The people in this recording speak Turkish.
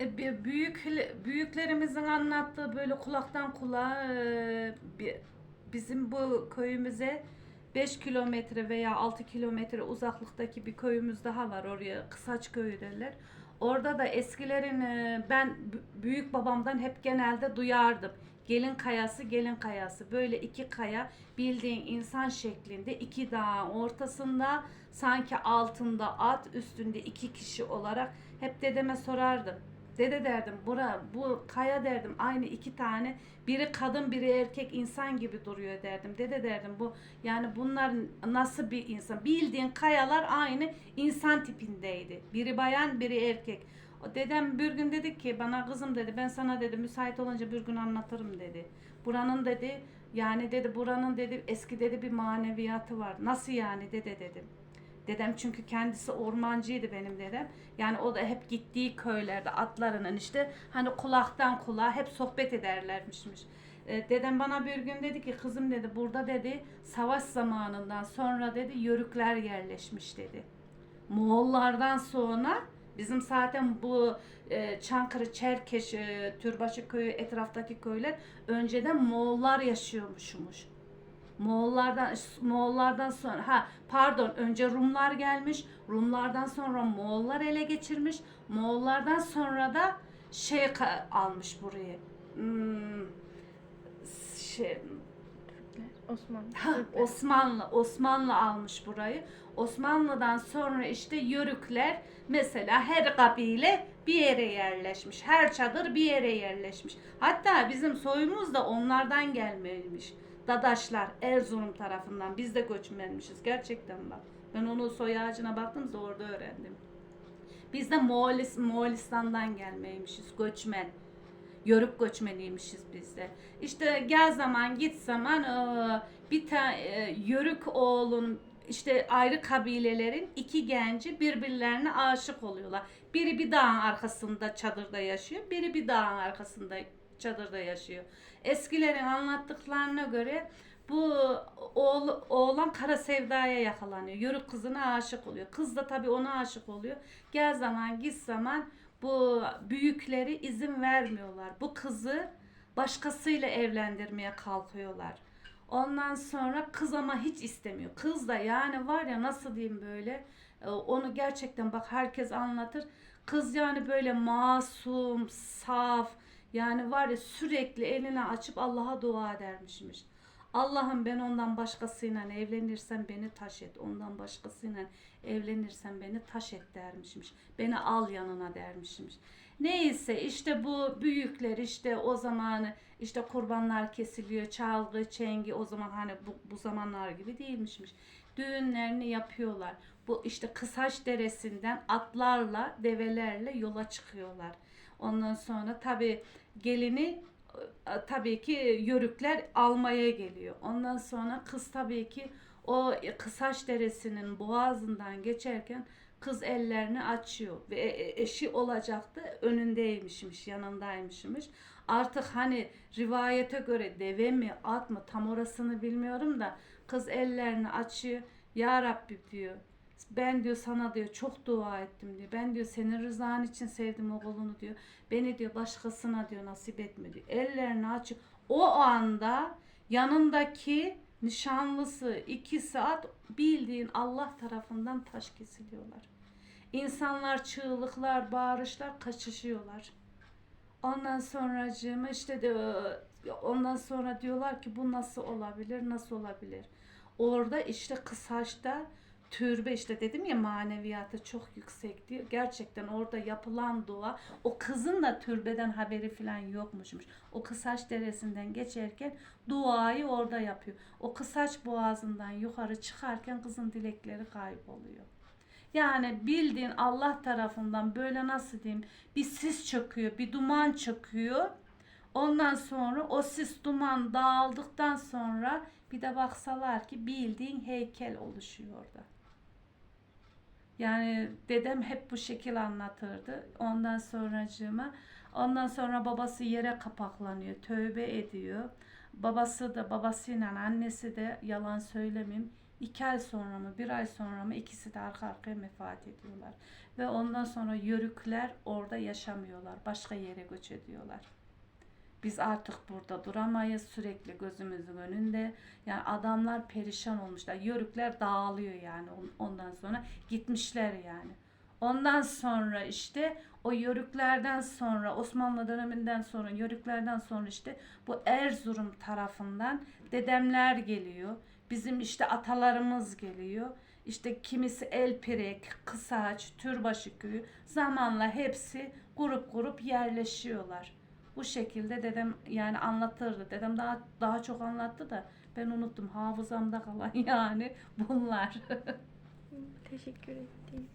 E, büyük büyüklerimizin anlattığı böyle kulaktan kulağa e, bi- bizim bu köyümüze 5 kilometre veya 6 kilometre uzaklıktaki bir köyümüz daha var oraya Kısaç köyü derler. Orada da eskilerin e, ben büyük babamdan hep genelde duyardım. Gelin kayası, gelin kayası. Böyle iki kaya bildiğin insan şeklinde iki dağın ortasında sanki altında at, üstünde iki kişi olarak hep dedeme sorardım. Dede derdim bura bu kaya derdim aynı iki tane biri kadın biri erkek insan gibi duruyor derdim. Dede derdim bu yani bunlar nasıl bir insan bildiğin kayalar aynı insan tipindeydi. Biri bayan biri erkek. O dedem bir gün dedi ki bana kızım dedi ben sana dedi müsait olunca bir gün anlatırım dedi. Buranın dedi yani dedi buranın dedi eski dedi bir maneviyatı var. Nasıl yani dede dedim. Dedem çünkü kendisi ormancıydı benim dedem. Yani o da hep gittiği köylerde atlarının işte hani kulaktan kulağa hep sohbet ederlermişmiş. E, dedem bana bir gün dedi ki kızım dedi burada dedi savaş zamanından sonra dedi yörükler yerleşmiş dedi. Moğollardan sonra bizim zaten bu e, Çankırı, Çerkeş, e, Türbaşı köyü etraftaki köyler önceden Moğollar yaşıyormuşmuş. Moğollardan Moğollardan sonra ha pardon önce Rumlar gelmiş. Rumlardan sonra Moğollar ele geçirmiş. Moğollardan sonra da şey almış burayı. Hmm, şey, Osmanlı. Ha, Osmanlı Osmanlı almış burayı. Osmanlı'dan sonra işte Yörükler mesela her kabile bir yere yerleşmiş. Her çadır bir yere yerleşmiş. Hatta bizim soyumuz da onlardan gelmeymiş. Dadaşlar Erzurum tarafından biz de göçmenmişiz gerçekten bak. Ben onun soy ağacına baktım da orada öğrendim. Biz de Moğolis, Moğolistan'dan gelmeymişiz göçmen. Yörük göçmeniymişiz biz de. İşte gel zaman git zaman eee, bir tane Yörük oğlun işte ayrı kabilelerin iki genci birbirlerine aşık oluyorlar. Biri bir dağın arkasında çadırda yaşıyor, biri bir dağın arkasında çadırda yaşıyor. Eskilerin anlattıklarına göre bu oğul, oğlan kara sevdaya yakalanıyor. Yörük kızına aşık oluyor. Kız da tabii ona aşık oluyor. Gel zaman git zaman bu büyükleri izin vermiyorlar. Bu kızı başkasıyla evlendirmeye kalkıyorlar. Ondan sonra kız ama hiç istemiyor. Kız da yani var ya nasıl diyeyim böyle e, onu gerçekten bak herkes anlatır. Kız yani böyle masum, saf yani var ya sürekli elini açıp Allah'a dua edermişmiş. Allah'ım ben ondan başkasıyla evlenirsem beni taş et. Ondan başkasıyla evlenirsem beni taş et dermişmiş. Beni al yanına dermişmiş. Neyse işte bu büyükler işte o zamanı işte kurbanlar kesiliyor, çalgı, çengi o zaman hani bu, bu zamanlar gibi değilmişmiş. Düğünlerini yapıyorlar. Bu işte Kısaç Deresi'nden atlarla, develerle yola çıkıyorlar. Ondan sonra tabi gelini e, tabii ki yörükler almaya geliyor. Ondan sonra kız tabii ki o Kısaç Deresi'nin boğazından geçerken kız ellerini açıyor ve e- eşi olacaktı önündeymişmiş, yanındaymışmış. Artık hani rivayete göre deve mi, at mı tam orasını bilmiyorum da kız ellerini açıyor. Ya Rabbi diyor. Ben diyor sana diyor çok dua ettim diyor. Ben diyor senin rızan için sevdim oğlunu diyor. Beni diyor başkasına diyor nasip etme diyor. Ellerini açıp o anda yanındaki nişanlısı iki saat bildiğin Allah tarafından taş kesiliyorlar. İnsanlar çığlıklar, bağırışlar, kaçışıyorlar. Ondan sonracığıma işte de ondan sonra diyorlar ki bu nasıl olabilir, nasıl olabilir? Orada işte Kısaç'ta türbe işte dedim ya maneviyatı çok yüksek diyor. Gerçekten orada yapılan dua o kızın da türbeden haberi falan yokmuşmuş. O Kısaç deresinden geçerken duayı orada yapıyor. O Kısaç boğazından yukarı çıkarken kızın dilekleri kayboluyor. Yani bildiğin Allah tarafından böyle nasıl diyeyim bir sis çöküyor, bir duman çöküyor. Ondan sonra o sis duman dağıldıktan sonra bir de baksalar ki bildiğin heykel oluşuyor orada. Yani dedem hep bu şekil anlatırdı. Ondan sonracığıma ondan sonra babası yere kapaklanıyor, tövbe ediyor. Babası da babasıyla annesi de yalan söylemeyeyim iki ay sonra mı bir ay sonra mı ikisi de arka arkaya vefat ediyorlar. Ve ondan sonra yörükler orada yaşamıyorlar. Başka yere göç ediyorlar. Biz artık burada duramayız sürekli gözümüzün önünde. Yani adamlar perişan olmuşlar. Yörükler dağılıyor yani on- ondan sonra gitmişler yani. Ondan sonra işte o yörüklerden sonra Osmanlı döneminden sonra yörüklerden sonra işte bu Erzurum tarafından dedemler geliyor. Bizim işte atalarımız geliyor. İşte kimisi Elpirek, Kısaç, Türbaşı köyü zamanla hepsi grup grup yerleşiyorlar. Bu şekilde dedem yani anlatırdı. Dedem daha daha çok anlattı da ben unuttum. Hafızamda kalan yani bunlar. Teşekkür ettim.